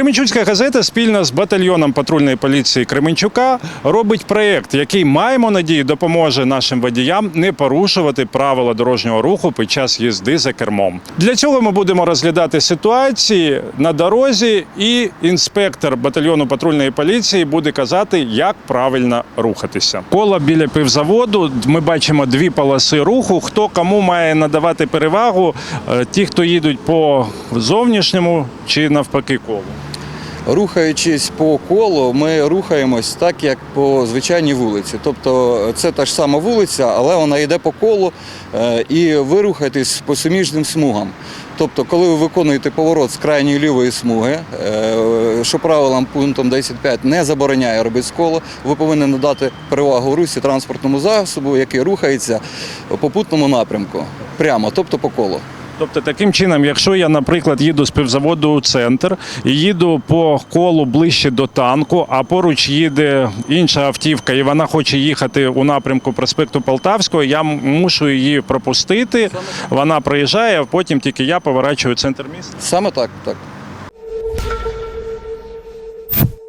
Кременчуцька газета спільно з батальйоном патрульної поліції Кременчука робить проєкт, який маємо надію допоможе нашим водіям не порушувати правила дорожнього руху під час їзди за кермом. Для цього ми будемо розглядати ситуації на дорозі, і інспектор батальйону патрульної поліції буде казати, як правильно рухатися. Коло біля пивзаводу ми бачимо дві полоси руху. Хто кому має надавати перевагу? Е, Ті, хто їдуть по зовнішньому чи навпаки колу. Рухаючись по колу, ми рухаємось так, як по звичайній вулиці. Тобто це та ж сама вулиця, але вона йде по колу, е, і ви рухаєтесь по суміжним смугам. Тобто, коли ви виконуєте поворот з крайньої лівої смуги, е, що правилам пунктом 10.5 не забороняє робити з колу, ви повинні надати перевагу русі транспортному засобу, який рухається в попутному напрямку, прямо, тобто по колу. Тобто, таким чином, якщо я, наприклад, їду з півзаводу у центр і їду по колу ближче до танку, а поруч їде інша автівка, і вона хоче їхати у напрямку проспекту Полтавського, я мушу її пропустити. Вона проїжджає, а потім тільки я поворачую центр міста. Саме так, так.